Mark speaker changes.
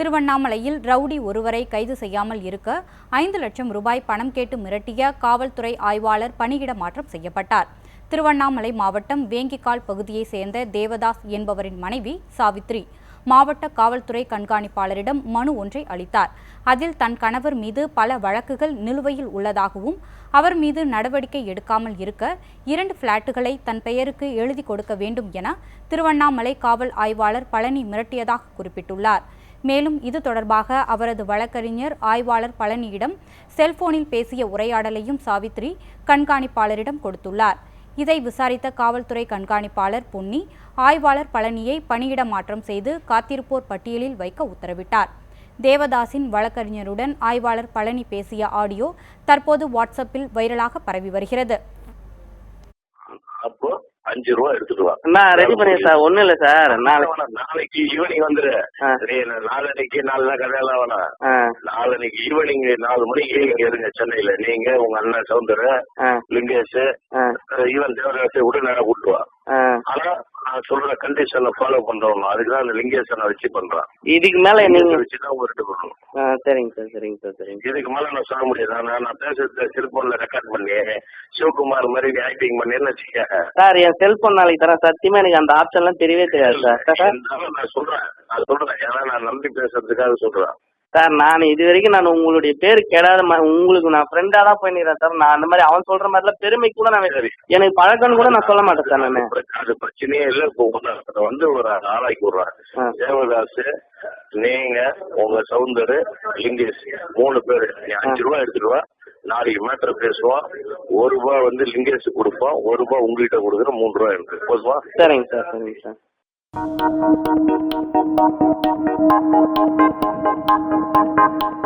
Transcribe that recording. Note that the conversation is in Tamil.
Speaker 1: திருவண்ணாமலையில் ரவுடி ஒருவரை கைது செய்யாமல் இருக்க ஐந்து லட்சம் ரூபாய் பணம் கேட்டு மிரட்டிய காவல்துறை ஆய்வாளர் பணியிட மாற்றம் செய்யப்பட்டார். திருவண்ணாமலை மாவட்டம் வேங்கிக்கால் பகுதியைச் சேர்ந்த தேவதாஸ் என்பவரின் மனைவி சாவித்ரி மாவட்ட காவல்துறை கண்காணிப்பாளரிடம் மனு ஒன்றை அளித்தார். அதில் தன் கணவர் மீது பல வழக்குகள் நிலுவையில் உள்ளதாகவும் அவர் மீது நடவடிக்கை எடுக்காமல் இருக்க இரண்டு பிளாட்டுகளை தன் பெயருக்கு எழுதி கொடுக்க வேண்டும் என திருவண்ணாமலை காவல் ஆய்வாளர் பழனி மிரட்டியதாக குறிப்பிட்டுள்ளார். மேலும் இது தொடர்பாக அவரது வழக்கறிஞர் ஆய்வாளர் பழனியிடம் செல்போனில் பேசிய உரையாடலையும் சாவித்ரி கண்காணிப்பாளரிடம் கொடுத்துள்ளார். இதை விசாரித்த காவல்துறை கண்காணிப்பாளர் பொன்னி ஆய்வாளர் பழனியை பணியிட மாற்றம் செய்து காத்திருப்போர் பட்டியலில் வைக்க உத்தரவிட்டார். தேவதாசின் வழக்கறிஞருடன் ஆய்வாளர் பழனி பேசிய ஆடியோ தற்போது வாட்ஸ்அப்பில் வைரலாக பரவி வருகிறது.
Speaker 2: அப்போ அஞ்சு ரூபா எடுத்துட்டு வா.
Speaker 3: நான் ரெடி பண்ணிடுறேன் சார். ஒன்றும் இல்லை சார். நாளை
Speaker 2: வேணாம், நாளைக்கு ஈவினிங் வந்துரு
Speaker 3: ஆ.
Speaker 2: நீ நாளைக்கு நாலு கதையெல்லாம் வேணாம்
Speaker 3: ஆ.
Speaker 2: நாளைக்கு ஈவினிங் நாலு மணிக்கு இங்க இருங்க சென்னையில. நீங்க உங்க அண்ணன் சவுந்தர லிங்கேஷ் ஈவன் தேவராசை விட நேரம் கூட்டு வா.
Speaker 3: ஆ.
Speaker 2: ஆனா நான் சொல்ற கண்டிஷனை ஃபாலோ பண்றோம் அதுக்கு தான் அந்த லிங்கேஷனை வச்சு பண்றான்.
Speaker 3: இதுக்கு மேலே நீங்கள்
Speaker 2: வச்சு தான் ஒரு பண்ணணும்
Speaker 3: ஆ சரிங்க சார் சரிங்க சார் சரிங்க
Speaker 2: இதுக்கு மேல நான் சொல்ல முடியாது. நான் பேசுறது செல்போன்ல ரெக்கார்ட் பண்ணி சிவகுமார் மாதிரி ஆக்டிங் பண்ணேன்னு வச்சுக்க
Speaker 3: சார் என் செல்ஃபோன் நாளைக்கு தரேன். சத்தியமாக எனக்கு அந்த ஆப்ஷன்லாம் தெரியவே தெரியாது சார்.
Speaker 2: நான் சொல்றேன். நான் சொல்றேன். ஏன்னா நான் நம்பி பேசுறதுக்காக சொல்றேன்.
Speaker 3: சார் நான் இது வரைக்கும் நான் உங்களுடைய பேர் கெடாத உங்களுக்கு நான் ஃப்ரெண்டாக தான் பண்ணிடுறேன் சார். நான் அந்த மாதிரி அவன் சொல்கிற மாதிரிலாம் பெருமை கூட நான். எனக்கு பழக்கம்னு கூட நான் சொல்ல மாட்டேன் சார் நான்.
Speaker 2: அது பிரச்சனையே இல்ல. இப்போ வந்து ஒரு ஆளாக்கி விடுறேன். தேவதாஸ் நீங்க உங்க சவுந்தர் லிங்கேஷ் மூணு பேரு. அஞ்சு ரூபா எடுத்துட்டு வா. நாளைக்கு மேட்டர் பேசுவோம். ஒரு ரூபா வந்து லிங்கேஷ் கொடுப்போம். ஒரு ரூபா உங்ககிட்ட கொடுக்குறோம் மூணு ரூபா எனக்கு. போதுமா?
Speaker 3: சரிங்க சார் சரிங்க சார். Música